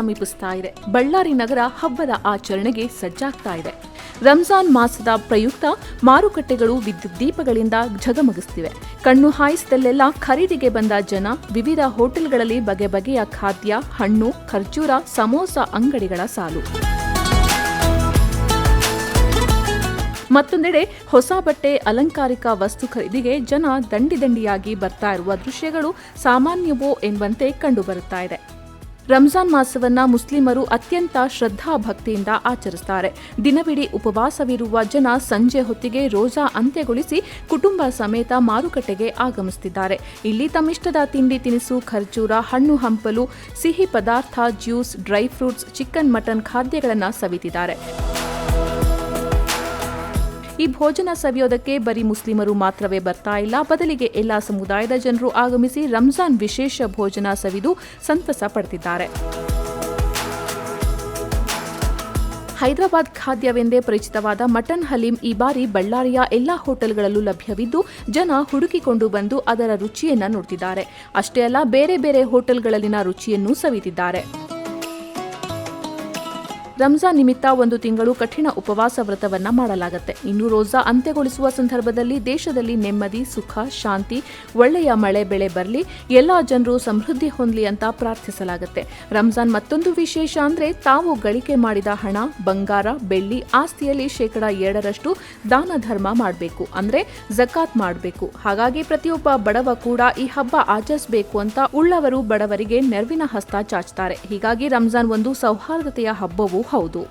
ಸಮೀಪಿಸ್ತಾ ಇದೆ. ಬಳ್ಳಾರಿ ನಗರ ಹಬ್ಬದ ಆಚರಣೆಗೆ ಸಜ್ಜಾಗ್ತಾ ಇದೆ. ರಂಜಾನ್ ಮಾಸದ ಪ್ರಯುಕ್ತ ಮಾರುಕಟ್ಟೆಗಳು ವಿದ್ಯುತ್ ದೀಪಗಳಿಂದ ಝಗಮಗಿಸ್ತಿವೆ. ಕಣ್ಣು ಹಾಯಿಸಿದಲ್ಲೆಲ್ಲ ಖರೀದಿಗೆ ಬಂದ ಜನ ವಿವಿಧ ಹೋಟೆಲ್ಗಳಲ್ಲಿ ಬಗೆ ಬಗೆಯ ಖಾದ್ಯ, ಹಣ್ಣು, ಖರ್ಜೂರ, ಸಮೋಸ ಅಂಗಡಿಗಳ ಸಾಲು. ಮತ್ತೊಂದೆಡೆ ಹೊಸ ಬಟ್ಟೆ ಅಲಂಕಾರಿಕ ವಸ್ತು ಖರೀದಿಗೆ ಜನ ದಂಡಿ ದಂಡಿಯಾಗಿ ಬರ್ತಾ ಇರುವ ದೃಶ್ಯಗಳು ಸಾಮಾನ್ಯವೋ ಎಂಬಂತೆ ಕಂಡುಬರುತ್ತಾ ಇದೆ. ರಂಜಾನ್ ಮಾಸವನ್ನ ಮುಸ್ಲಿಮರು ಅತ್ಯಂತ ಶ್ರದ್ಧಾ ಭಕ್ತಿಯಿಂದ ಆಚರಿಸುತ್ತಾರೆ ದಿನವಿಡೀ ಉಪವಾಸವಿರುವ ಜನ ಸಂಜೆ ಹೊತ್ತಿಗೆ ರೋಜಾ ಅಂತ್ಯಗೊಳಿಸಿ ಕುಟುಂಬ ಸಮೇತ ಮಾರುಕಟ್ಟೆಗೆ ಆಗಮಿಸುತ್ತಿದ್ದಾರೆ. ಇಲ್ಲಿ ತಮ್ಮಿಷ್ಟದ ತಿಂಡಿ ತಿನಿಸು, ಖರ್ಜೂರ, ಹಣ್ಣು ಹಂಪಲು, ಸಿಹಿ ಪದಾರ್ಥ, juice, dry fruits, chicken mutton ಖಾದ್ಯಗಳನ್ನು ಸವಿತಿದ್ದಾರೆ. ಈ ಭೋಜನ ಸವಿಯೋದಕ್ಕೆ ಬರೀ ಮುಸ್ಲಿಮರು ಮಾತ್ರವೇ ಬರ್ತಾ ಇಲ್ಲ. ಬದಲಿಗೆ ಎಲ್ಲಾ ಸಮುದಾಯದ ಜನರು ಆಗಮಿಸಿ ರಂಜಾನ್ ವಿಶೇಷ ಭೋಜನ ಸವಿದು ಸಂತಸ ಪಡೆದಿದ್ದಾರೆ ಹೈದರಾಬಾದ್ ಖಾದ್ಯವೆಂದೇ ಪರಿಚಿತವಾದ ಮಟನ್ ಹಲೀಂ ಈ ಬಾರಿ ಬಳ್ಳಾರಿಯ ಎಲ್ಲಾ ಹೋಟೆಲ್ಗಳಲ್ಲೂ ಲಭ್ಯವಿದ್ದು, ಜನ ಹುಡುಕಿಕೊಂಡು ಬಂದು ಅದರ ರುಚಿಯನ್ನ ನೋಡ್ತಿದ್ದಾರೆ. ಅಷ್ಟೇ ಅಲ್ಲ, ಬೇರೆ ಬೇರೆ ಹೋಟೆಲ್ಗಳಲ್ಲಿನ ರುಚಿಯನ್ನೂ ಸವಿತಿದ್ದಾರೆ ರಂಜಾನ್ ನಿಮಿತ್ತ ಒಂದು ತಿಂಗಳು ಕಠಿಣ ಉಪವಾಸ ವ್ರತವನ್ನ ಮಾಡಲಾಗುತ್ತೆ. ಇನ್ನು ರೋಜಾ ಅಂತ್ಯಗೊಳಿಸುವ ಸಂದರ್ಭದಲ್ಲಿ ದೇಶದಲ್ಲಿ ನೆಮ್ಮದಿ, ಸುಖ, ಶಾಂತಿ, ಒಳ್ಳೆಯ ಮಳೆ ಬೆಳೆ ಬರಲಿ, ಎಲ್ಲಾ ಜನರು ಸಮೃದ್ಧಿ ಹೊಂದಲಿ ಅಂತ ಪ್ರಾರ್ಥಿಸಲಾಗುತ್ತೆ. ರಂಜಾನ್ ಮತ್ತೊಂದು ವಿಶೇಷ ಅಂದ್ರೆ ತಾವು ಗಳಿಕೆ ಮಾಡಿದ ಹಣ, ಬಂಗಾರ, ಬೆಳ್ಳಿ, ಆಸ್ತಿಯಲ್ಲಿ ಶೇಕಡ ಎರಡರಷ್ಟು ದಾನ ಧರ್ಮ ಮಾಡಬೇಕು ಅಂದ್ರೆ ಜಕಾತ್ ಮಾಡಬೇಕು. ಹಾಗಾಗಿ ಪ್ರತಿಯೊಬ್ಬ ಬಡವ ಕೂಡ ಈ ಹಬ್ಬ ಆಚರಿಸಬೇಕು ಅಂತ ಉಳ್ಳವರು ಬಡವರಿಗೆ ನೆರವಿನ ಹಸ್ತ ಚಾಚ್ತಾರೆ. ಹೀಗಾಗಿ ರಂಜಾನ್ ಒಂದು ಸೌಹಾರ್ದತೆಯ ಹಬ್ಬವೂ 厚度。